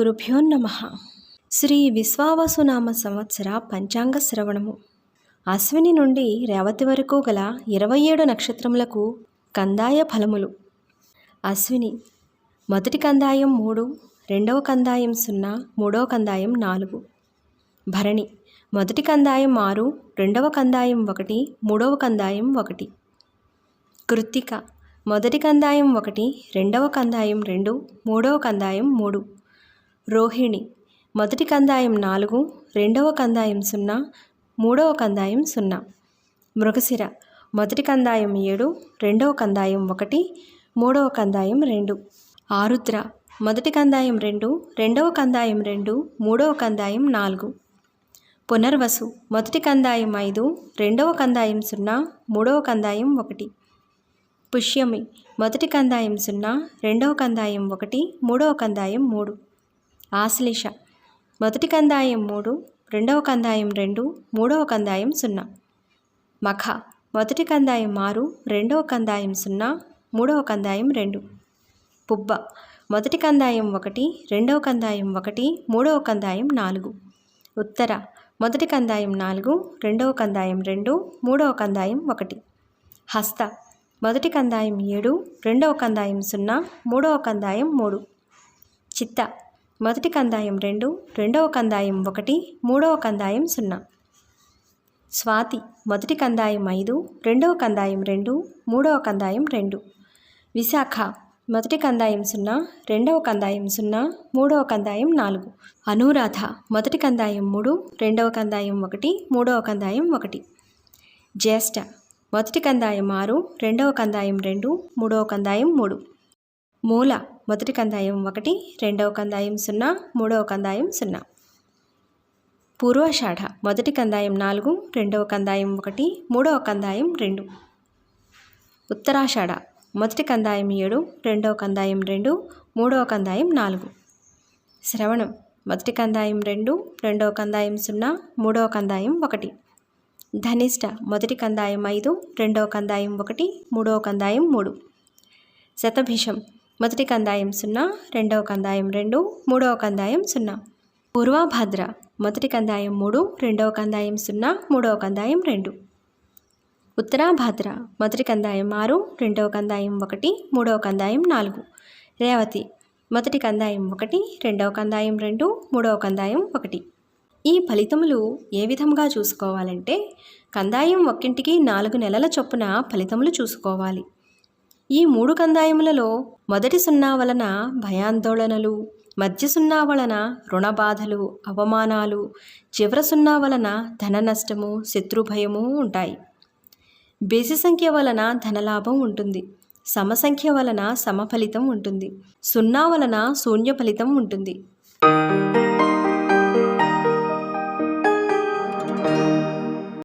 గురుభ్యో నమ. శ్రీ విశ్వావసునామ సంవత్సర పంచాంగ శ్రవణము. అశ్విని నుండి రేవతి వరకు గల ఇరవై ఏడు నక్షత్రములకు కందాయ ఫలములు. అశ్విని మొదటి కందాయం మూడు రెండవ కందాయం సున్నా మూడవ కందాయం నాలుగు. భరణి మొదటి కందాయం ఆరు రెండవ కందాయం ఒకటి మూడవ కందాయం ఒకటి. కృత్తిక మొదటి కందాయం ఒకటి రెండవ కందాయం రెండు మూడవ కందాయం మూడు. రోహిణి. మొదటి కందాయం నాలుగు రెండవ కందాయం సున్నా మూడవ కందాయం సున్నా. మృగశిర. మొదటి కందాయం ఏడు రెండవ కందాయం ఒకటి మూడవ కందాయం రెండు. ఆరుద్ర. మొదటి కందాయం రెండు రెండవ కందాయం రెండు మూడవ కందాయం నాలుగు. పునర్వసు. మొదటి కందాయం ఐదు రెండవ కందాయం సున్నా మూడవ కందాయం ఒకటి. పుష్యమి. మొదటి కందాయం సున్నా రెండవ కందాయం ఒకటి మూడవ కందాయం మూడు. ఆశ్లేష. మొదటి కందాయం మూడు రెండవ కందాయం రెండు మూడవ కందాయం సున్నా. మఖ. మొదటి కందాయం ఆరు రెండవ కందాయం సున్నా మూడవ కందాయం రెండు. పుబ్బ. మొదటి కందాయం ఒకటి రెండవ కందాయం ఒకటి మూడవ కందాయం నాలుగు. ఉత్తర. మొదటి కందాయం నాలుగు రెండవ కందాయం రెండు మూడవ కందాయం ఒకటి. హస్త. మొదటి కందాయం ఏడు రెండవ కందాయం సున్నా మూడవ కందాయం మూడు. చిత్త. మొదటి కందాయం రెండు రెండవ కందాయం ఒకటి మూడవ కందాయం సున్నా. స్వాతి మొదటి కందాయం ఐదు రెండవ కందాయం రెండు మూడవ కందాయం రెండు. విశాఖ మొదటి కందాయం సున్నా రెండవ కందాయం సున్నా మూడవ కందాయం నాలుగు. అనురాధ మొదటి కందాయం మూడు రెండవ కందాయం ఒకటి మూడవ కందాయం ఒకటి. జ్యేష్ఠ మొదటి కందాయం ఆరు రెండవ కందాయం రెండు మూడవ కందాయం మూడు. మూల మొదటి కందాయం ఒకటి రెండవ కందాయం సున్నా మూడవ కందాయం సున్నా. పూర్వాషాఢ మొదటి కందాయం నాలుగు రెండవ కందాయం ఒకటి మూడవ కందాయం రెండు. ఉత్తరాషాఢ మొదటి కందాయం ఏడు రెండవ కందాయం రెండు మూడవ కందాయం నాలుగు. శ్రవణం మొదటి కందాయం రెండు రెండవ కందాయం సున్నా మూడవ కందాయం ఒకటి. ధనిష్ట మొదటి కందాయం ఐదు రెండవ కందాయం ఒకటి మూడవ కందాయం మూడు. శతభిషం మొదటి కందాయం సున్నా రెండవ కందాయం రెండు మూడవ కందాయం సున్నా. పూర్వభద్ర మొదటి కందాయం మూడు రెండవ కందాయం సున్నా మూడవ కందాయం రెండు. ఉత్తరాభద్ర మొదటి కందాయం ఆరు రెండవ కందాయం ఒకటి మూడవ కందాయం నాలుగు. రేవతి మొదటి కందాయం ఒకటి రెండవ కందాయం రెండు మూడవ కందాయం ఒకటి. ఈ ఫలితములు ఏ విధంగా చూసుకోవాలంటే కందాయం ఒక్కింటికి నాలుగు నెలల చొప్పున ఫలితములు చూసుకోవాలి. ఈ మూడు కందాయములలో మొదటి సున్నా వలన భయాందోళనలు మధ్య సున్నా వలన రుణ బాధలు అవమానాలు చివర సున్నా వలన ధన నష్టము శత్రుభయము ఉంటాయి. బేసి సంఖ్య వలన ధనలాభం ఉంటుంది. సమసంఖ్య వలన సమఫలితం ఉంటుంది. సున్నా వలన శూన్య ఫలితం ఉంటుంది.